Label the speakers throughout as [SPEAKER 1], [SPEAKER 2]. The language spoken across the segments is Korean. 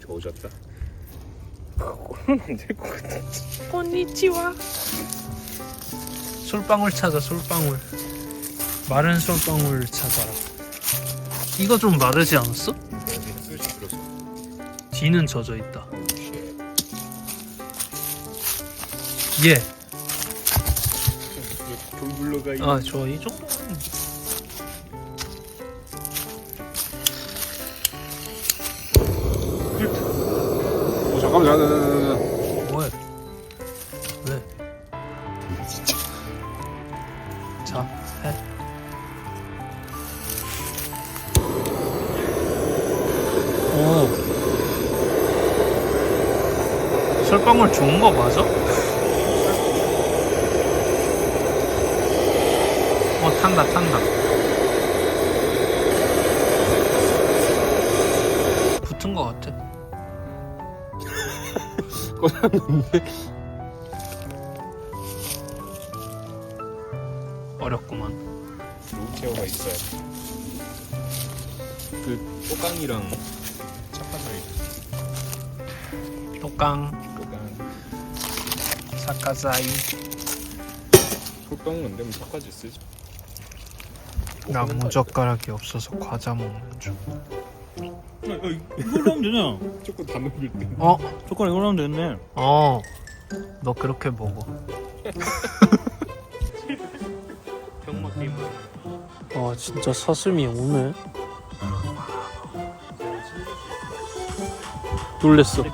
[SPEAKER 1] 좋아졌다. 같아.
[SPEAKER 2] konnichiwa. 솔방울 찾아 솔방울. 마른 솔방울 찾아라. 이거 좀 마르지 않았어? 뒤는 젖어 있다. 예. 아 좋아 이 정도는.
[SPEAKER 1] 잠깐만, 잠깐만
[SPEAKER 2] 솔방울 좋은 거 맞아? 어, 탄다, 탄다. 붙은 거 같아.
[SPEAKER 1] 꺼졌는데
[SPEAKER 2] 사카사이.
[SPEAKER 1] 솔방울 안 되면 착까지 쓰지
[SPEAKER 2] 나 무 젓가락이 없어서 과자 먹는 중.
[SPEAKER 3] 이걸로 하면 되잖아.
[SPEAKER 1] 조금 다 녹일 때
[SPEAKER 2] 어?
[SPEAKER 3] 젓가락 이걸로 하면 되겠네.
[SPEAKER 2] 어. 너 그렇게 먹어. 와 진짜 사슴이 오네. 놀랬어.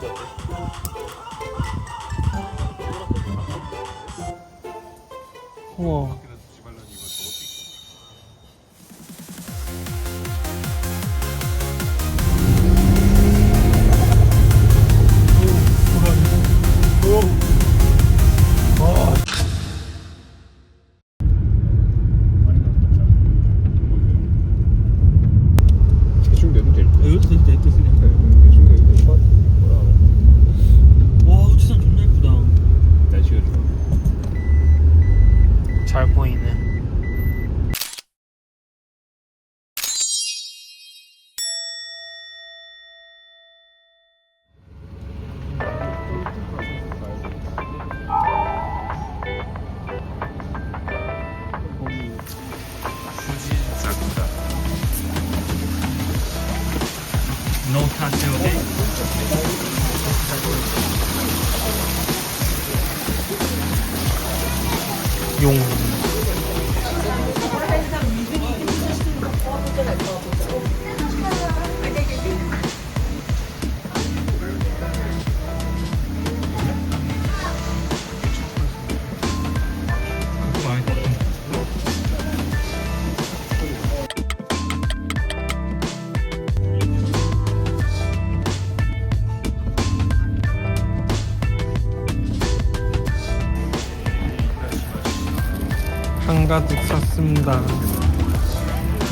[SPEAKER 2] 가득 샀습니다.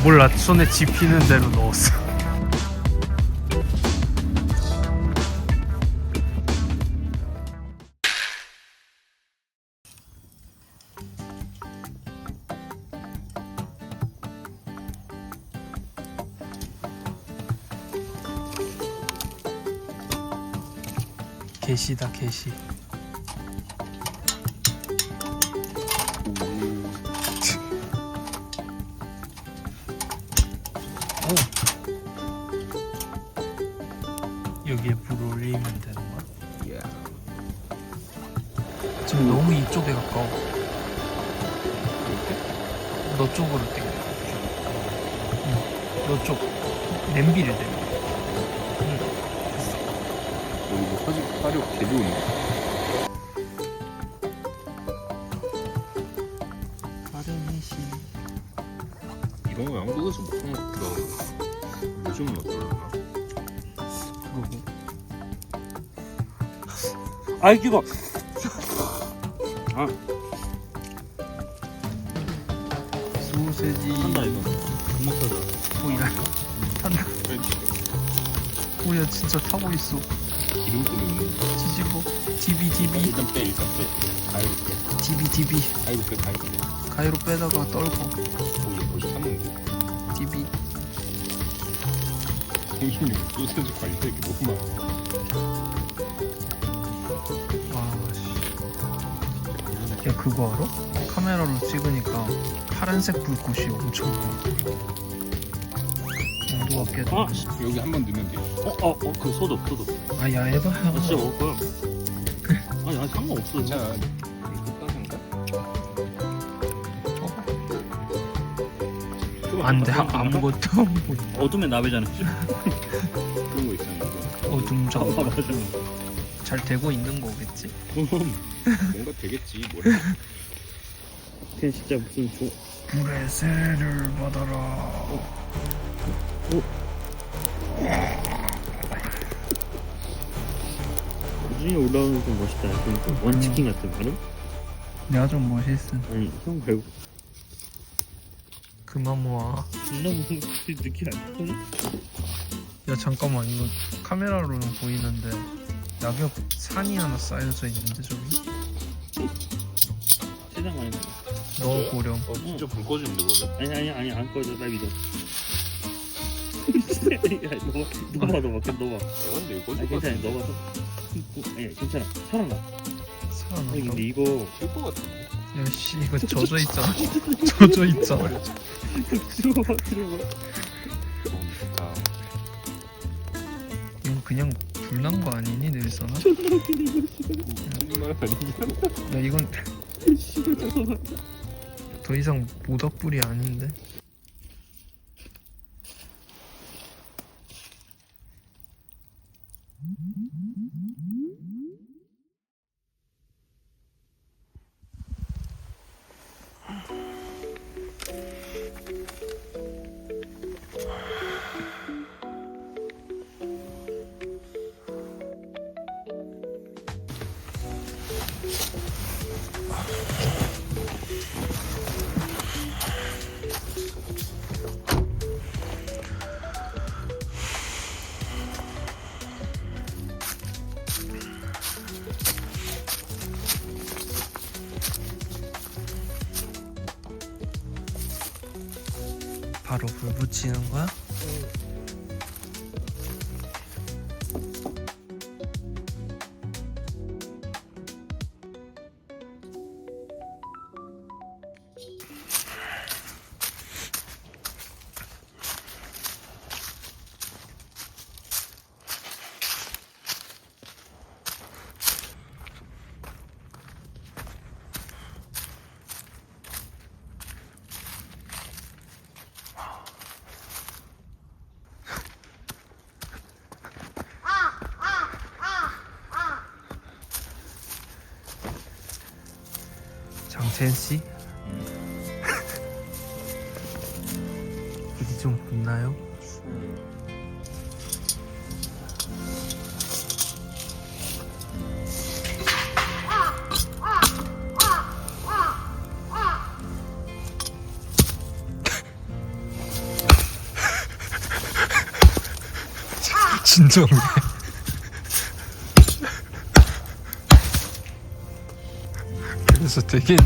[SPEAKER 2] 몰라 손에 집히는 대로 넣었어. 게시다 게시.
[SPEAKER 1] 사진 화력 개 좋은데 이런 거 양국에서 못하는 것 같기도 하고. 요즘은 어떨려나?
[SPEAKER 3] 아이, 기가. 아,
[SPEAKER 2] 소세지.
[SPEAKER 3] 한다 이거. 타자.
[SPEAKER 2] 오야. 탄다 오야 진짜 타고 있어
[SPEAKER 1] 일단 빼 일단 빼 가위로 빼.
[SPEAKER 2] 디비 디비.
[SPEAKER 1] 가위로 빼 가위로 빼.
[SPEAKER 2] 가위로 빼다가 떨고.
[SPEAKER 1] 거기 벌써 탔는데?
[SPEAKER 2] 디비.
[SPEAKER 1] 형님 소세지 관리되기 너무 많아.
[SPEAKER 2] 와씨. 야 그거 알아? 카메라로 찍으니까 파란색 불꽃이 엄청 많아. 온도가 꽤
[SPEAKER 3] 아,
[SPEAKER 1] 여기 한 번 넣으면 돼.
[SPEAKER 3] 어, 어, 어, 그 소독, 소독.
[SPEAKER 2] 아야
[SPEAKER 3] 나
[SPEAKER 2] 해봐요
[SPEAKER 3] 진짜 먹을 거야. 아니, 아니 상관없어.
[SPEAKER 1] 괜찮아?
[SPEAKER 2] 안돼 아무것도 못
[SPEAKER 3] 어둠의 나베잖아.
[SPEAKER 1] 그런 거 있잖아
[SPEAKER 2] 어둠
[SPEAKER 3] 아,
[SPEAKER 2] 정
[SPEAKER 3] 맞아.
[SPEAKER 2] 잘 되고 있는 거겠지?
[SPEAKER 1] 뭔가 되겠지 뭐야
[SPEAKER 3] 그냥 진짜 무슨 조,
[SPEAKER 2] 불의 세를 받아라
[SPEAKER 3] 우준이 올라오는 좀 멋있다. 좀 원치킨 같은 발음?
[SPEAKER 2] 내가 좀 멋있음
[SPEAKER 3] 아니, 형 말고.
[SPEAKER 2] 그만 모아
[SPEAKER 3] 존나 무슨 느낌 안 나네?
[SPEAKER 2] 야 잠깐만 이거 카메라로는 보이는데 낙엽 산이 하나 쌓여져 있는데 저기
[SPEAKER 3] 세상 많이 나.
[SPEAKER 2] 넣어보렴
[SPEAKER 1] 어 진짜 불 꺼지는데 거기
[SPEAKER 3] 아니, 아니, 아니, 안 꺼져. 나 믿어. 야, 너봐, 너봐, 너봐, 그냥 너봐.
[SPEAKER 1] 대박인데 이거
[SPEAKER 3] 아니, 괜찮아, 너봐. 아니, 괜찮아. 살아나. 아니,
[SPEAKER 2] 살아난다
[SPEAKER 3] 근데 이거.
[SPEAKER 1] 킬것 같은데
[SPEAKER 2] 야씨 이거 젖어 있잖아 젖어 있잖아
[SPEAKER 3] 들어봐, 들어봐.
[SPEAKER 1] 어
[SPEAKER 2] 이건 그냥 불난 거 아니니 늘선아?
[SPEAKER 1] 거짓말 아니냐
[SPEAKER 2] 야 이건
[SPEAKER 3] 씨발, 잠깐만.
[SPEAKER 2] 더 이상 모닥불이 아닌데 바로 불 붙이는 거야? 장첸 씨? 어디 좀 붙나요? 진정해. 그래서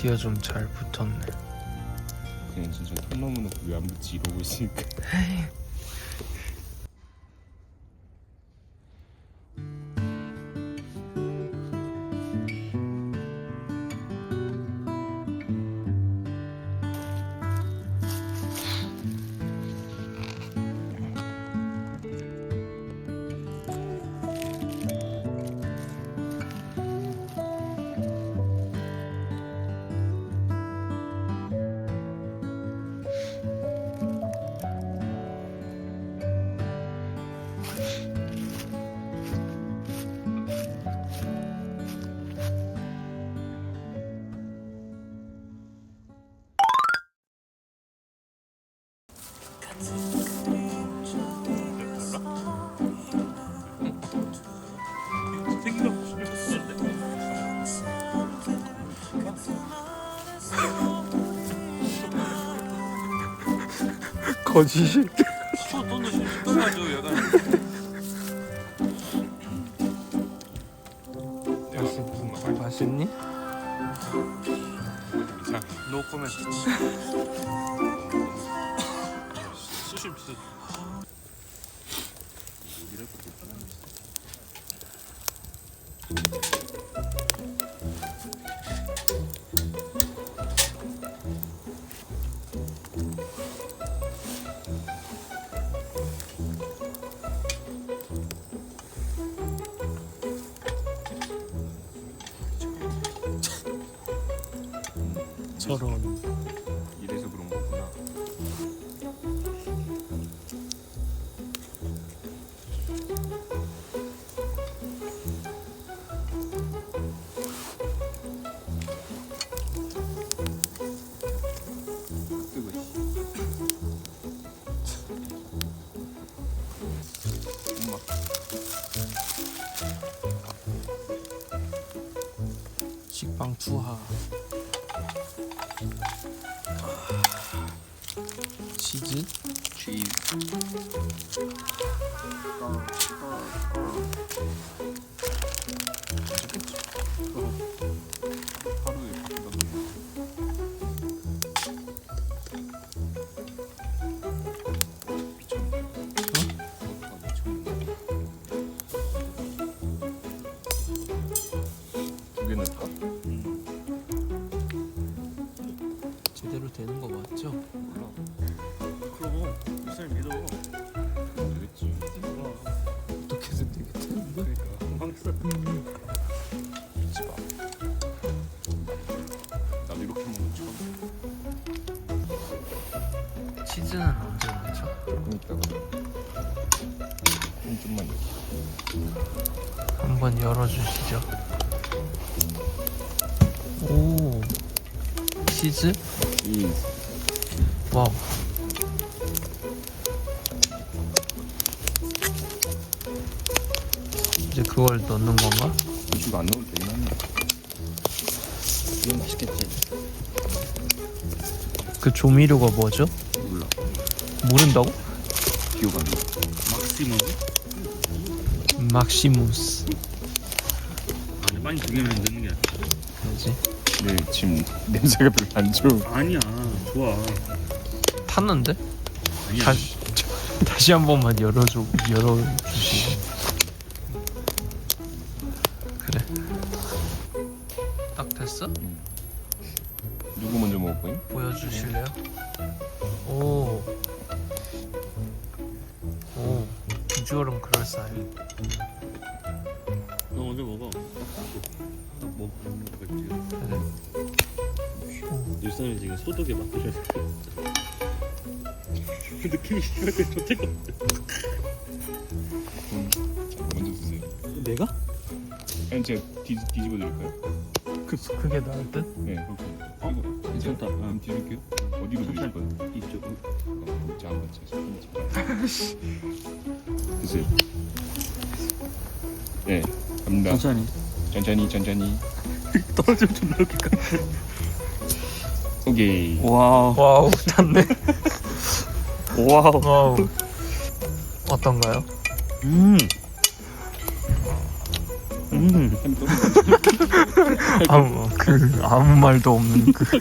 [SPEAKER 2] 바퀴가 좀잘 붙었네.
[SPEAKER 1] 그냥 진짜 통나무는 왜안 붙지 이러고 있으니까
[SPEAKER 2] 거짓이. 맛있니?
[SPEAKER 1] 노 코멘트
[SPEAKER 2] 저런.
[SPEAKER 1] 이래서 그런 거구나 뜨거 엄마
[SPEAKER 2] 식빵 투하. 치즈?
[SPEAKER 1] 치즈
[SPEAKER 2] 맞죠?
[SPEAKER 3] 그럼 일살 믿어.
[SPEAKER 1] 되겠지
[SPEAKER 2] 어떻게든 되겠다.
[SPEAKER 3] 그러니까 황사.
[SPEAKER 1] 하지 마 나도 이렇게 먹는 거 처음
[SPEAKER 2] 치즈는 언제 넣죠?
[SPEAKER 1] 조금 있다가 좀 좀만
[SPEAKER 2] 한번 열어주시죠. 오, 치즈? 이제 그걸 넣는 건가?
[SPEAKER 1] 이거 안 넣어도 되긴 하네
[SPEAKER 3] 이건 맛있겠지.
[SPEAKER 2] 그 조미료가 뭐죠?
[SPEAKER 1] 몰라
[SPEAKER 2] 모른다고?
[SPEAKER 1] 기억 안 나.
[SPEAKER 3] 막시멈.
[SPEAKER 2] 막시무스.
[SPEAKER 3] 아니 많이 두개면 넣는 게.
[SPEAKER 2] 뭐지?
[SPEAKER 1] 네 지금 냄새가 별로 안 좋은
[SPEAKER 3] 아니야. 좋아.
[SPEAKER 2] 탔는데?
[SPEAKER 3] 아니야.
[SPEAKER 2] 다시, 다시 한 번만 열어줘, 열어 주시 딱 됐어?
[SPEAKER 1] 누구 먼저 먹을 거임?
[SPEAKER 2] 보여주실래요? 오. 오. 비주얼은 그럴싸해.
[SPEAKER 3] 너 먼저 먹어. 딱 먹어. 그렇지.
[SPEAKER 2] 그래.
[SPEAKER 3] 일선이 지금 소독에. 그 느낌이
[SPEAKER 1] 음, 자, 먼저 드세요
[SPEAKER 3] 내가?
[SPEAKER 1] 아니 제가 뒤, 뒤집어 드릴까요?
[SPEAKER 2] 그, 그게 나을 듯?
[SPEAKER 1] 네 그렇게
[SPEAKER 3] 어? 괜찮다.
[SPEAKER 1] 좀 뒤질게요 어디로 드실
[SPEAKER 3] 천천히.
[SPEAKER 1] 거예요?
[SPEAKER 3] 이쪽.
[SPEAKER 1] 어, 자 한번 자 드세요 네 갑니다
[SPEAKER 3] 천천히.
[SPEAKER 1] 천천히 천천히
[SPEAKER 3] 떨어지면 좀 넣을까?
[SPEAKER 1] 오케이
[SPEAKER 3] 와우.
[SPEAKER 2] 와우, 탔네.
[SPEAKER 3] 와우.
[SPEAKER 2] 와우. 어떤가요?
[SPEAKER 3] 음. 음.
[SPEAKER 2] 아무 그 아무 말도 없는 그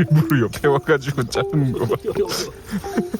[SPEAKER 1] 일부러 옆에 와가지고 자르는 거 봐.